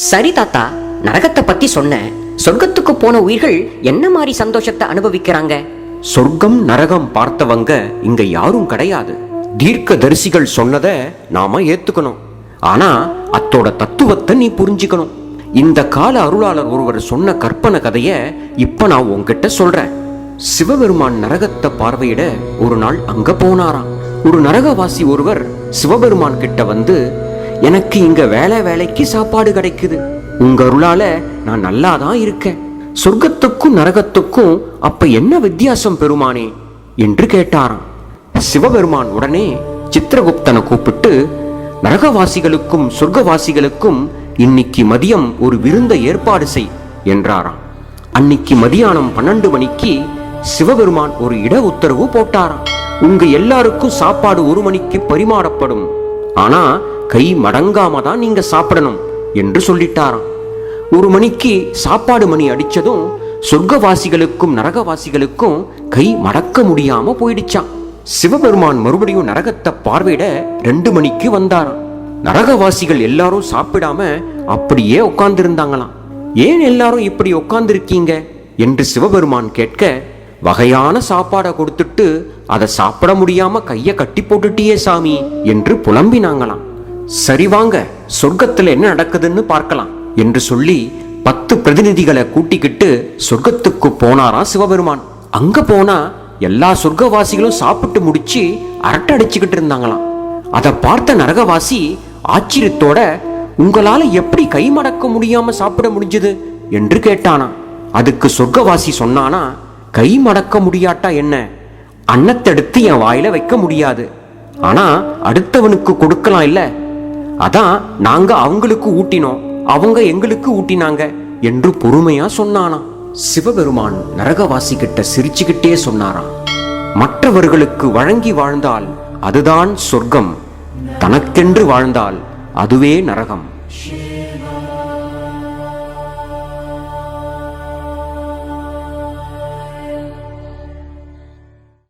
சரி தாத்தா நரகத்தை பத்தி சொன்ன சொர்க்கத்துக்கு போன உயிர்கள் என்ன மாதிரி சந்தோஷத்தை அனுபவிக்கிறாங்க? சொர்க்கம் நரகம் பார்த்தவங்க இங்க யாரும் கிடையாது. தீர்க்க தரிசிகள் சொன்னத நாம ஏத்துக்கணும். ஆனா அத்தோட தத்துவத்தை நீ புரிஞ்சுக்கணும். இந்த கால அருளாளர் ஒருவர் சொன்ன கற்பனை கதைய இப்ப நான் உன்கிட்ட சொல்றேன். சிவபெருமான் நரகத்தை பார்வையிட ஒரு நாள் அங்க போனாராம். ஒரு நரகவாசி ஒருவர் சிவபெருமான் கிட்ட வந்து எனக்கு இங்க வேலை வேலைக்கு சாப்பாடு கிடைக்குது. உங்க அருளால நான் நல்லா தான் இருக்கேன். சொர்க்கத்துக்கும் நரகத்துக்கும் அப்ப என்ன வித்தியாசம் பெருமானே? என்று கேட்டாராம். சிவபெருமான் உடனே சித்திரகுப்தனை கூப்பிட்டு நரகவாசிகளுக்கும் சொர்க்கவாசிகளுக்கும் இன்னைக்கு மதியம் ஒரு விருந்த ஏற்பாடு செய் என்றாராம். அன்னைக்கு மதியானம் பன்னெண்டு மணிக்கு சிவபெருமான் ஒரு இட உத்தரவு போட்டாராம். உங்க எல்லாருக்கும் சாப்பாடு ஒரு மணிக்கு பரிமாறப்படும். ஆனா கை மடங்காம தான் நீங்க சாப்பிடணும் என்று சொல்லிட்டாராம். ஒரு மணிக்கு சாப்பாடு மணி அடிச்சதும் சொர்க்கவாசிகளுக்கும் நரகவாசிகளுக்கும் கை மடக்க முடியாம போயிடுச்சாம். சிவபெருமான் மறுபடியும் நரகத்தை பார்வையிட ரெண்டு மணிக்கு வந்தாராம். நரகவாசிகள் எல்லாரும் சாப்பிடாம அப்படியே உட்கார்ந்திருந்தாங்களாம். ஏன் எல்லாரும் இப்படி உட்கார்ந்திருக்கீங்க? என்று சிவபெருமான் கேட்க வகையான சாப்பாடை கொடுத்துட்டு அதை சாப்பிட முடியாம கையை கட்டி போட்டுட்டியே சாமி என்று புலம்பினாங்களாம். சரி வாங்க சொர்க்கத்தில் என்ன நடக்குதுன்னு பார்க்கலாம் என்று சொல்லி பத்து பிரதிநிதிகளை கூட்டிக்கிட்டு சொர்க்கத்துக்கு போனாராம் சிவபெருமான். அங்க போனா எல்லா சொர்க்கவாசிகளும் சாப்பிட்டு முடிச்சு அரட்டை அடிச்சுக்கிட்டு இருந்தாங்களாம். அதை பார்த்த நரகவாசி ஆச்சரியத்தோட உங்களால எப்படி கை மடக்க முடியாம சாப்பிட முடிஞ்சது? என்று கேட்டானா அதுக்கு சொர்க்கவாசி சொன்னானா கை மடக்க முடியாட்டா என்ன? அன்னத்தெடுத்து என் வாயில வைக்க முடியாது. ஆனா அடுத்தவனுக்கு கொடுக்கலாம் இல்லை? அதான் நாங்க அவங்களுக்கு ஊட்டினோம். அவங்க எங்களுக்கு ஊட்டினாங்க என்று பொறுமையா சொன்னானாம் சிவபெருமான் நரகவாசி கிட்ட சிரிச்சுக்கிட்டே சொன்னாராம். மற்றவர்களுக்கு வழங்கி வாழ்ந்தால் அதுதான் சொர்க்கம். தனக்கென்று வாழ்ந்தால் அதுவே நரகம்.